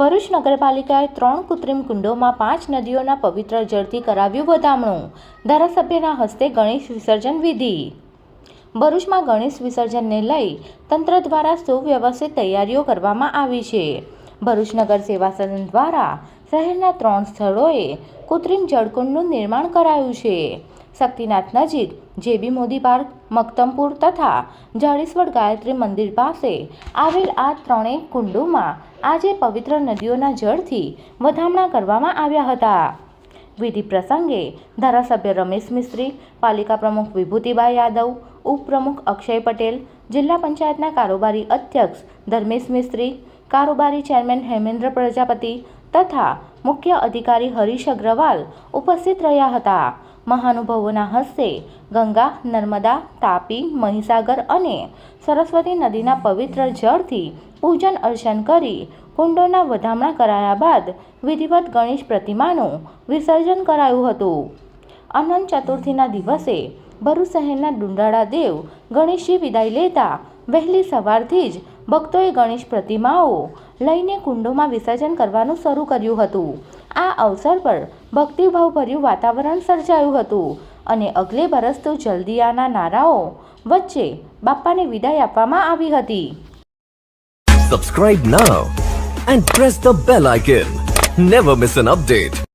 ભરૂચ નગરપાલિકાએ ત્રણ કૃત્રિમ કુંડોમાં પાંચ નદીઓના પવિત્ર જળથી કરાવ્યું વધામણું. ધારાસભ્યના હસ્તે ગણેશ વિસર્જન વિધિ. ભરૂચમાં ગણેશ વિસર્જનને લઈ તંત્ર દ્વારા સુવ્યવસ્થિત તૈયારીઓ કરવામાં આવી છે. ભરૂચ નગર સેવા સદન દ્વારા શહેરના ત્રણ સ્થળોએ કૃત્રિમ જળકુંડનું નિર્માણ કરાયું છે. શક્તિનાથ નજીક જેબી મોદી પાર્ક, મક્તમપુર તથા જાડેશ્વર ગાયત્રી મંદિર પાસે આવેલ આ ત્રણેય કુંડોમાં આજે પવિત્ર નદીઓના જળથી વધામણા કરવામાં આવ્યા હતા. વિધિ પ્રસંગે ધારાસભ્ય રમેશ મિસ્ત્રી, પાલિકા પ્રમુખ વિભૂતિબા યાદવ, ઉપપ્રમુખ અક્ષય પટેલ, જિલ્લા પંચાયતના કારોબારી અધ્યક્ષ ધર્મેશ મિસ્ત્રી, કારોબારી ચેરમેન હેમેન્દ્ર પ્રજાપતિ તથા મુખ્ય અધિકારી હરીશ અગ્રવાલ ઉપસ્થિત રહ્યા હતા. મહાનુભાવોના હસ્તે ગંગા, નર્મદા, તાપી, મહીસાગર અને સરસ્વતી નદીના પવિત્ર જળથી પૂજન અર્ચન કરી કુંડોના વધામણા કરાયા બાદ વિધિવત ગણેશ પ્રતિમાનું વિસર્જન કરાયું હતું. અનંત ચતુર્થીના દિવસે ભરૂચ શહેરના ડુંડાળા દેવ ગણેશજી વિદાય લેતા વહેલી સવારથી જ ભક્તોએ ગણેશ પ્રતિમાઓ લઈને કુંડોમાં વિસર્જન કરવાનું શરૂ કર્યું હતું. આ અવસર પર ભક્તિભાવભર્યું વાતાવરણ સર્જાયું હતું અને અગલે બરસ તો જલ્દી આના નારાઓ વચ્ચે બાપ્પાને વિદાય આપવામાં આવી હતી subscribe now and press the bell icon never miss an update.